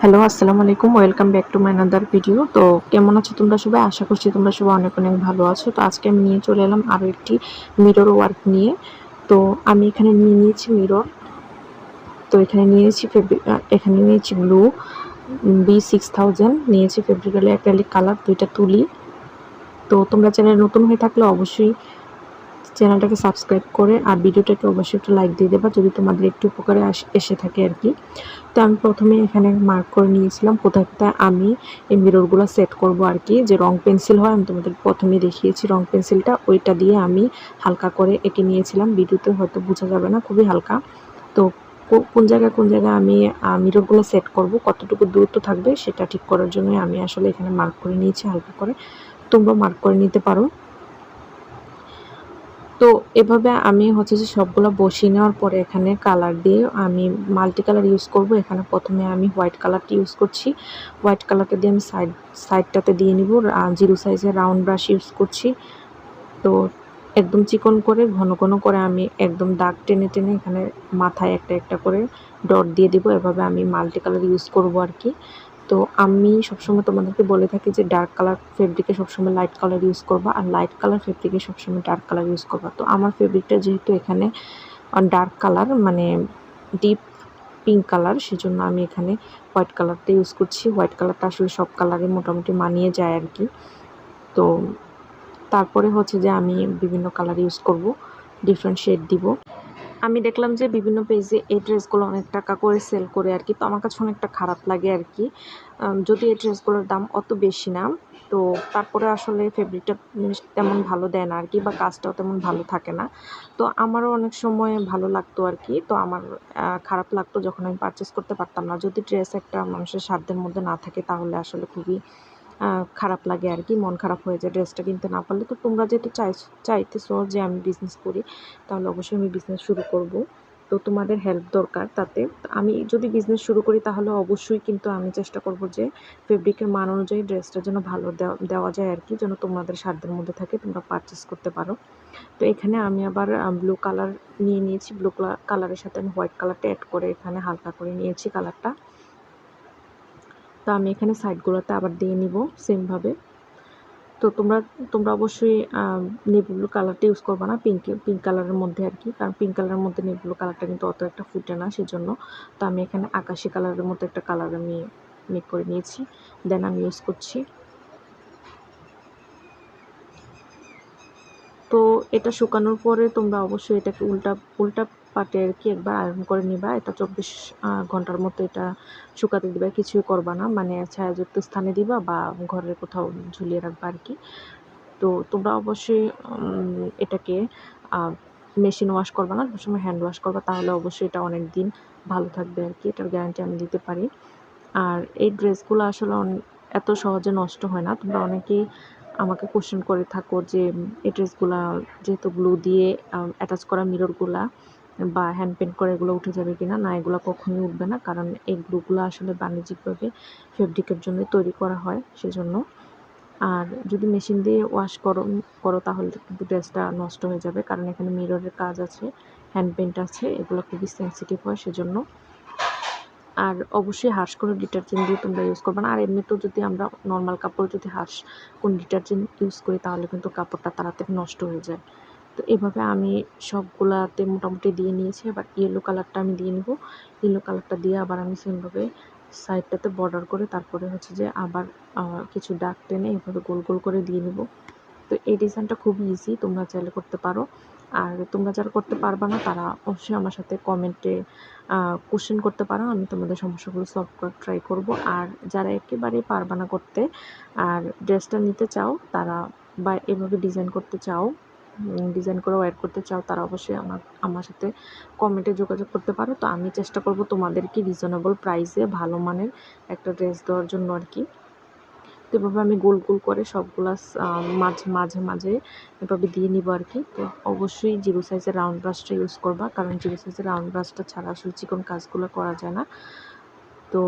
Hello, আসসালামু আলাইকুম। Welcome back to my another video তো কেমন আছো তোমরা সবাই? আশা করছি তোমরা সবাই অনেক অনেক ভালো আছো। তো আজকে আমি নিয়ে চলে এলাম আরও একটি মিরর ওয়ার্ক নিয়ে। তো আমি এখানে নিয়ে নিয়েছি মিরর তো এখানে নিয়েছি ফেব্রিক এখানে নিয়েছি ব্লু বি সিক্স থাউজেন্ড নিয়েছি ফেব্রিক্যালি অ্যাক্রেলিক কালার দুইটা তুলি। তো তোমরা চ্যানেল নতুন হয়ে থাকলে অবশ্যই চ্যানেলটাকে সাবস্ক্রাইব করে আর ভিডিওটাকে অবশ্যই একটু লাইক দিয়ে দেবা যদি তোমাদের একটু উপকারে এসে থাকে আর কি। তো আমি প্রথমে এখানে মার্ক করে নিয়েছিলাম কোথায় কোথায় আমি এই মিররগুলো সেট করব আর কি। যে রং পেন্সিল হয়, আমি তোমাদের প্রথমে দেখিয়েছি রং পেন্সিলটা ওইটা দিয়ে আমি হালকা করে এঁকে নিয়েছিলাম। ভিডিওতে হয়তো বোঝা যাবে না, খুবই হালকা। তো কোন জায়গায় কোন জায়গায় আমি মিররগুলো সেট করব, কতটুকু দূরত্ব থাকবে, সেটা ঠিক করার জন্য আমি আসলে এখানে মার্ক করে নিয়েছি হালকা করে। তোমরা মার্ক করে নিতে পারো। তো এভাবে আমি হচ্ছে যে সবগুলো বসিয়ে নেওয়ার পরে এখানে কালার দিয়ে আমি মাল্টি কালার ইউজ করব। এখানে প্রথমে আমি হোয়াইট কালারটি ইউজ করছি। হোয়াইট কালারটা দিয়ে আমি সাইড সাইডটাতে দিয়ে নিব। জিরো সাইজের রাউন্ড ব্রাশ ইউজ করছি। তো একদম চিকন করে, ঘন ঘন করে আমি একদম দাগ টেনে টেনে এখানে মাথায় একটা একটা করে ডট দিয়ে দিব। এভাবে আমি মাল্টি কালার ইউজ করব আর কি। তো আমি সবসময় তোমাদেরকে বলে থাকি যে ডার্ক কালার ফেব্রিকে সবসময় লাইট কালার ইউজ করবা আর লাইট কালার ফেব্রিকে সবসময় ডার্ক কালার ইউজ করবা। তো আমার ফেব্রিকটা যেহেতু এখানে ডার্ক কালার মানে ডিপ পিঙ্ক কালার সেজন্য আমি এখানে হোয়াইট কালারটা ইউজ করছি। হোয়াইট কালারটা আসলে সব কালারে মোটামুটি মানিয়ে যায় আর কি তো তারপরে হচ্ছে যে আমি বিভিন্ন কালার ইউজ করব ডিফারেন্ট শেড দিব। আমি দেখলাম যে বিভিন্ন পেজে এই ড্রেসগুলো অনেক টাকা করে সেল করে আর কি। তো আমার কাছে অনেকটা খারাপ লাগে আর কি। যদি এই ড্রেসগুলোর দাম অত বেশি না, তো তারপরে আসলে ফেব্রিকটা তেমন ভালো দেয় না আর কি বা কাজটাও তেমন ভালো থাকে না। তো আমারও অনেক সময় ভালো লাগতো আর কি। তো আমার খারাপ লাগতো যখন আমি পারচেস করতে পারতাম না। যদি ড্রেস একটা মানুষের সাধ্যের মধ্যে না থাকে, তাহলে আসলে খুবই খারাপ লাগে আর কি, মন খারাপ হয়ে যায় ড্রেসটা কিনতে না পারলে। তো তোমরা যেহেতু চাই চাইতেছো যে আমি বিজনেস করি, তাহলে অবশ্যই আমি বিজনেস শুরু করব। তো তোমাদের হেল্প দরকার তাতে। আমি যদি বিজনেস শুরু করি, তাহলে অবশ্যই কিন্তু আমি চেষ্টা করব যে ফেব্রিকের মান অনুযায়ী ড্রেসটা যেন ভালো দেওয়া যায় আর কি, যেন তোমাদের সাধ্যের মধ্যে থাকে, তোমরা পারচেস করতে পারো। তো এখানে আমি আবার ব্লু কালার নিয়ে নিয়েছি। ব্লু কালারের সাথে আমি হোয়াইট কালারটা অ্যাড করে এখানে হালকা করে নিয়েছি কালারটা তো আমি এখানে সাইডগুলোতে আবার দিয়ে নিব সেমভাবে তো তোমরা তোমরা অবশ্যই নেভি ব্লু কালারটা ইউজ করবে না পিঙ্ক পিঙ্ক কালারের মধ্যে আর কি। কারণ পিঙ্ক কালারের মধ্যে নেভি ব্লু কালারটা কিন্তু অত একটা ফুটে না, সেজন্য। তো আমি এখানে আকাশি কালারের মধ্যে একটা কালার আমি মেক করে নিয়েছি। দেন আমি ইউজ করছি। তো এটা শুকানোর পরে তোমরা অবশ্যই এটাকে উল্টা উল্টা পাটে আর কি একবার আয়রন করে নিবা, এটা চব্বিশ ঘণ্টার মতো এটা শুকাতে দিবা, কিছুই করবা না। মানে ছায়াযুক্ত স্থানে দিবা বা ঘরের কোথাও ঝুলিয়ে রাখবা আর কি তো তোমরা অবশ্যই এটাকে মেশিন ওয়াশ করবা না সবসময় হ্যান্ড ওয়াশ করবা, তাহলে অবশ্যই এটা অনেক দিন ভালো থাকবে আর কি এটার গ্যারান্টি আমি দিতে পারি। আর এই ড্রেসগুলো আসলে এত সহজে নষ্ট হয় না। তোমরা অনেকেই আমাকে কোশ্চেন করে থাকো যে, এই ড্রেসগুলা যেহেতু ব্লু দিয়ে অ্যাটাচ করা মিররগুলা বা হ্যান্ড পেন্ট করে এগুলো উঠে যাবে কিনা না, এগুলো কখনোই উঠবে না। কারণ এই গ্লুগুলো আসলে বাণিজ্যিকভাবে ফেব্রিকের জন্য তৈরি করা হয় সেজন্য। আর যদি মেশিন দিয়ে ওয়াশ করো করো তাহলে কিন্তু ড্রেসটা নষ্ট হয়ে যাবে। কারণ এখানে মিররের কাজ আছে হ্যান্ড পেন্ট আছে, এগুলো খুবই সেন্সিটিভ হয় সেজন্য। আর অবশ্যই হাঁস কোনো ডিটারজেন্ট দিয়ে তোমরা ইউজ করবে না। আর এমনিতেও যদি আমরা নর্মাল কাপড় যদি হার্স কোন ডিটারজেন্ট ইউজ করি, তাহলে কিন্তু কাপড়টা তাড়াতাড়ি নষ্ট হয়ে যায়। তো এভাবে আমি সবগুলাতে মোটামুটি দিয়ে নিয়েছি। এবার ইয়েলো কালারটা আমি দিয়ে নিব। ইয়েলো কালারটা দিয়ে আবার আমি সেমভাবে সাইডটাতে বর্ডার করে তারপরে হচ্ছে যে আবার কিছু ডাক টেনে এভাবে গোল গোল করে দিয়ে নিব। তো এই ডিজাইনটা খুব ইজি তোমরা চাইলে করতে পারো। আর তোমরা যারা করতে পারবা না, তারা অবশ্যই আমার সাথে কমেন্টে কোশ্চেন করতে পারো। আমি তোমাদের সমস্যাগুলো সলভ করার ট্রাই করব। আর যারা একেবারেই পারবা না করতে, আর ড্রেসটা নিতে চাও, তারা বা এভাবে ডিজাইন করতে চাও ডিজাইন করে ওয়ার করতে চাও, তারা অবশ্যই আমার আমার সাথে কমেন্টে যোগাযোগ করতে পারো। তো আমি চেষ্টা করব তোমাদেরকে রিজনেবল প্রাইসে ভালো মানের একটা ড্রেস দেওয়ার জন্য আর কি। তো এভাবে আমি গোল গোল করে সবগুলা মাঝে মাঝে মাঝে এভাবে দিয়ে নিব আর কি। তো অবশ্যই জিরো সাইজের রাউন্ড ব্রাশটা ইউজ করবা, কারণ জিরো সাইজের রাউন্ড ব্রাশটা ছাড়া আসলে চিকন কাজগুলো করা যায় না। তো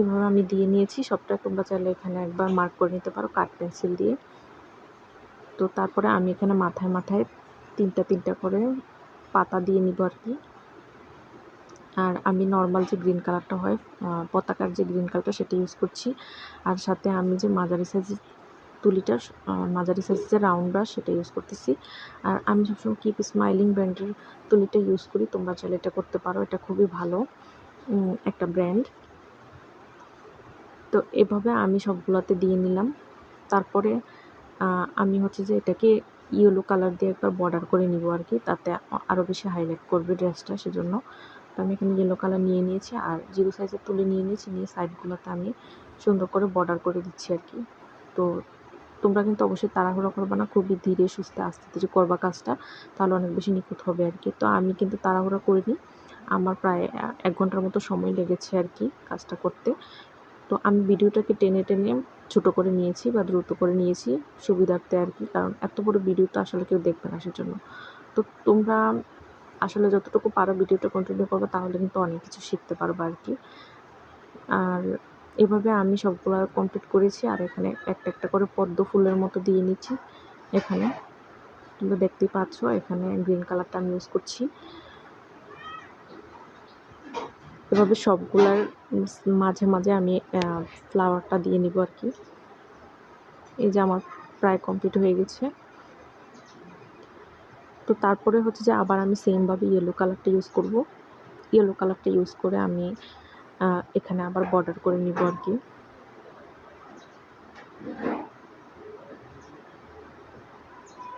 এভাবে আমি দিয়ে নিয়েছি, সবটা তোমরা চাইলে এখানে একবার মার্ক করে নিতে পারো কাঠ পেন্সিল দিয়ে। তো তারপরে আমি এখানে মাথায় মাথায় তিনটা তিনটা করে পাতা দিয়ে নিব আর কি। আর আমি নর্মাল যে গ্রিন কালারটা হয় পতাকার যে গ্রিন কালারটা সেটা ইউজ করছি। আর সাথে আমি যে মাঝারি সাইজের তুলিটা মাঝারি সাইজের যে রাউন্ড ব্রাশ সেটা ইউজ করতেছি। আর আমি সবসময় কিপ স্মাইলিং ব্র্যান্ডের তুলিটা ইউজ করি, তোমরা চাইলে এটা করতে পারো, এটা খুবই ভালো একটা ব্র্যান্ড তো এভাবে আমি সবগুলোতে দিয়ে নিলাম। তারপরে আমি হচ্ছে যে এটাকে ইয়েলো কালার দিয়ে একবার বর্ডার করে নিব আর কি তাতে আরও বেশি হাইলাইট করবে ড্রেসটা সেজন্য। তো আমি এখানে ইয়েলো কালার নিয়ে নিয়েছি, আর জিরো সাইজের তুলে নিয়ে নিয়েছি, নিয়ে সাইডগুলোতে আমি সুন্দর করে বর্ডার করে দিচ্ছি আর কি তো তোমরা কিন্তু অবশ্যই তাড়াহুড়ো করবে না, খুবই ধীরে সুস্থে আস্তে ধীরে করবা কাজটা, তাহলে অনেক বেশি নিখুঁত হবে আর কি তো আমি কিন্তু তাড়াহুড়ো করিনি, আমার প্রায় এক ঘণ্টার মতো সময় লেগেছে আর কি কাজটা করতে। তো আমি ভিডিওটাকে টেনে টেনে ছোট করে নিয়েছি বা দ্রুত করে নিয়েছি, সুবিধার্থে আর কি। কারণ এত বড় তো আসলে কেউ দেখবে না সেজন্য। তো তোমরা আসলে যতটুকু পারো ভিডিওটা কন্টিনিউ করবে, তাহলে কিন্তু অনেক কিছু শিখতে পারবে আর কি। আর এভাবে আমি সবগুলো কমপ্লিট করেছি আর এখানে একটা একটা করে পদ্ম ফুলের মতো দিয়ে নিচ্ছি। এখানে তোমরা দেখতেই পাচ্ছ, এখানে গ্রিন কালারটা আমি ইউজ করছি। এভাবে সবগুলার মাঝে মাঝে আমি ফ্লাওয়ারটা দিয়ে নিব আর কি। এই যে আমার প্রায় কমপ্লিট হয়ে গেছে। তো তারপরে হচ্ছে যে আবার আমি সেমভাবে ইয়েলো কালারটা ইউজ করব। ইয়েলো কালারটা ইউজ করে আমি এখানে আবার বর্ডার করে নিব আর কি।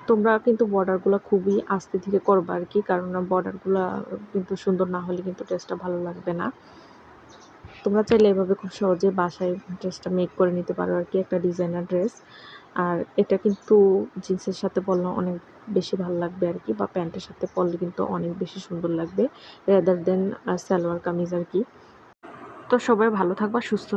তোমরা কিন্তু বর্ডারগুলো খুবই আস্তে ধীরে করবা আর কি, কারণ বর্ডারগুলো কিন্তু সুন্দর না হলে কিন্তু টেস্টটা ভালো লাগবে না। তোমরা চাইলে এভাবে খুব সহজে বাসায় ড্রেসটা মেক করে নিতে পারো আর কি, একটা ডিজাইনার ড্রেস আর এটা কিন্তু জিন্সের সাথে পরলে অনেক বেশি ভালো লাগবে আর কি, বা প্যান্টের সাথে পরলে কিন্তু অনেক বেশি সুন্দর লাগবে রেদার দেন সালোয়ার কামিজ আর কি। তো সবাই ভালো থাকবা, সুস্থ